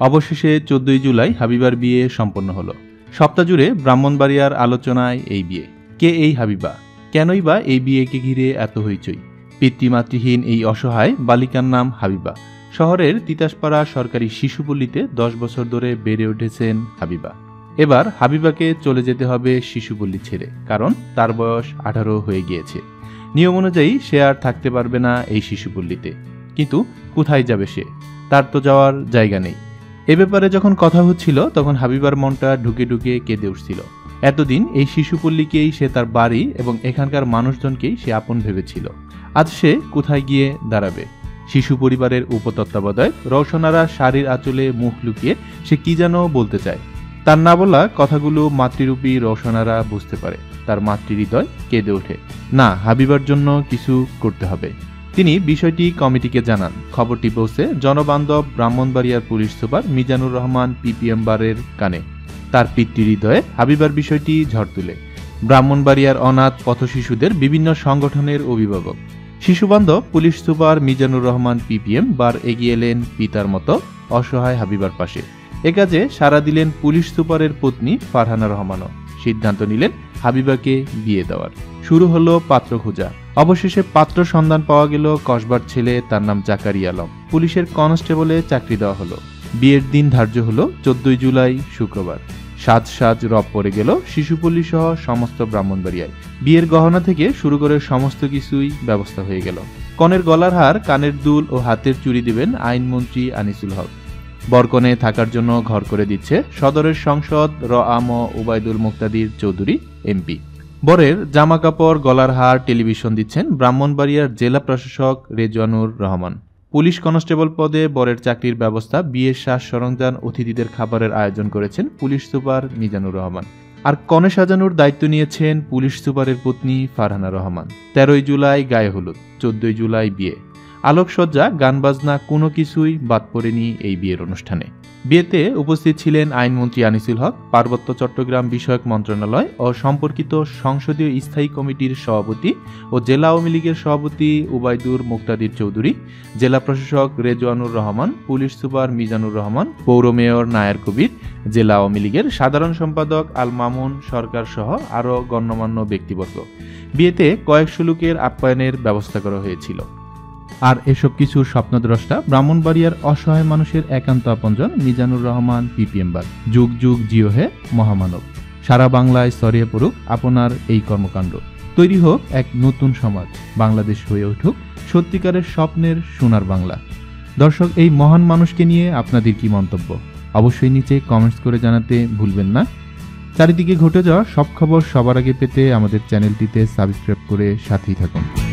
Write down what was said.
অবশেষে চোদ্দই জুলাই হাবিবার বিয়ে সম্পন্ন হলো। সপ্তাহ জুড়ে ব্রাহ্মণবাড়িয়ার আলোচনায় এই বিয়ে। কে এই হাবিবা? কেনই বা এই বিয়েকে ঘিরে এত হইচই? পিতৃমাতৃহীন এই অসহায় বালিকার নাম হাবিবা। শহরের তিতাসপাড়া সরকারি শিশুপল্লীতে দশ বছর ধরে বেড়ে উঠেছেন হাবিবা। এবার হাবিবাকে চলে যেতে হবে শিশুপল্লী ছেড়ে, কারণ তার বয়স আঠারো হয়ে গিয়েছে। নিয়ম অনুযায়ী সে আর থাকতে পারবে না এই শিশুপল্লীতে। কিন্তু কোথায় যাবে সে? তার তো যাওয়ার জায়গা নেই। এ ব্যাপারে যখন কথা হচ্ছিল, তখন হাবিবার মনটা ঢুকে ঢুকে কেঁদে উঠছিল। এতদিন এই শিশুপল্লীকেই সে তার বাড়ি এবং এখানকার মানুষজনকেই সে আপন ভেবেছিল। আজ সে কোথায় গিয়ে দাঁড়াবে? শিশু পরিবারের উপতত্ত্বাবধায়ক রওশনারা শাড়ির আঁচলে মুখ লুকিয়ে সে কি যেন বলতে চায়। তার না বলা কথাগুলো মাতৃরূপী রওশনারা বুঝতে পারে। তার মাতৃহৃদয় কেঁদে ওঠে। না, হাবিবার জন্য কিছু করতে হবে। তিনি বিষয়টি কমিটিকে জানান। খবরটি পৌঁছে জনবান্ধব ব্রাহ্মণবাড়িয়ার police super Mizanur Rahman PPM বারের কানে। তার পিতৃহৃদয়ে হাবিবার বিষয়টি ঝড় তুলে। ব্রাহ্মণবাড়িয়ার অনাথ পথশিশুদের বিভিন্ন সংগঠনের অভিভাবক। শিশুবান্ধব police super Mizanur Rahman PPM bar এগিয়ে এলেন পিতার মতো অসহায় হাবিবার পাশে। এ কাজে সাড়া দিলেন পুলিশ সুপারের পত্নী ফারহানা রহমানও। সিদ্ধান্ত নিলেন হাবিবাকে বিয়ে দেওয়ার। শুরু হলো পাত্র খোঁজা। অবশেষে পাত্র সন্ধান পাওয়া গেল কসবার ছেলে, তার নাম জাকারি আলম। পুলিশের কনস্টেবলে চাকরি দেওয়া হলো। বিয়ের দিন ধার্য হলো চোদ্দই জুলাই, শুক্রবার। সাজ সাজ রব পড়ে গেল শিশুপল্লী সহ সমস্ত ব্রাহ্মণবাড়িয়ায়। বিয়ের গহনা থেকে শুরু করে সমস্ত কিছুই ব্যবস্থা হয়ে গেল। কনের গলার হার, কানের দুল ও হাতের চুরি দিবেন আইনমন্ত্রী আনিসুল হক। বরকনে থাকার জন্য ঘর করে দিচ্ছে সদরের সংসদ র আম ওবায়দুল মুক্তাদির চৌধুরী, এমপি। বরের জামা কাপড় গলার হার, টেলিভিশন দিচ্ছেন ব্রাহ্মণবাড়িয়ার জেলা প্রশাসক রেজওয়ানুর রহমান। পুলিশ কনস্টেবল পদে বরের চাকরির ব্যবস্থা, বিয়ের শ্বাস সরঞ্জাম, অতিথিদের খাবারের আয়োজন করেছেন পুলিশ সুপার মিজানুর রহমান। আর কনে সাজানোর দায়িত্ব নিয়েছেন পুলিশ সুপারের পত্নী ফারহানা রহমান। তেরোই জুলাই গায়ে হলুদ, চোদ্দই জুলাই বিয়ে। আলোকসজ্জা গান বাজনা কোনো কিছুই বাদ পড়েনি এই বিয়ের অনুষ্ঠানে। বিয়েতে উপস্থিত ছিলেন আইনমন্ত্রী আনিসুল হক, পার্বত্য চট্টগ্রাম বিষয়ক মন্ত্রণালয় ও সম্পর্কিত সংসদীয় স্থায়ী কমিটির সভাপতি ও জেলা আওয়ামী লীগের সভাপতি উবায়দুর মুক্তাদির চৌধুরী, জেলা প্রশাসক রেজওয়ানুর রহমান, পুলিশ সুপার মিজানুর রহমান, পৌর মেয়র নায়ার কবির, জেলা আওয়ামী লীগের সাধারণ সম্পাদক আল মামুন সরকার সহ আরও গণ্যমান্য ব্যক্তিবর্গ। বিয়েতে কয়েক লোকের আপ্যায়নের ব্যবস্থা করা হয়েছিল। আর এসব কিছুর স্বপ্নদ্রষ্টা ব্রাহ্মণবাড়িয়ার অসহায় মানুষের একান্ত আপনজন মিজানুর রহমান, পিপিএম বার যুগ যুগ, জিও হে মহামানব। সারা বাংলায় ছড়িয়ে পড়ুক আপনার এই কর্মকাণ্ড। তৈরি হোক এক নতুন সমাজ। বাংলাদেশ হয়ে উঠুক সত্যিকারের স্বপ্নের সোনার বাংলা। দর্শক, এই মহান মানুষকে নিয়ে আপনাদের কি মন্তব্য? অবশ্যই নিচে কমেন্টস করে জানাতে ভুলবেন না। চারিদিকে ঘটে যাওয়া সব খবর সবার আগে পেতে আমাদের চ্যানেলটিতে সাবস্ক্রাইব করে সাথেই থাকুন।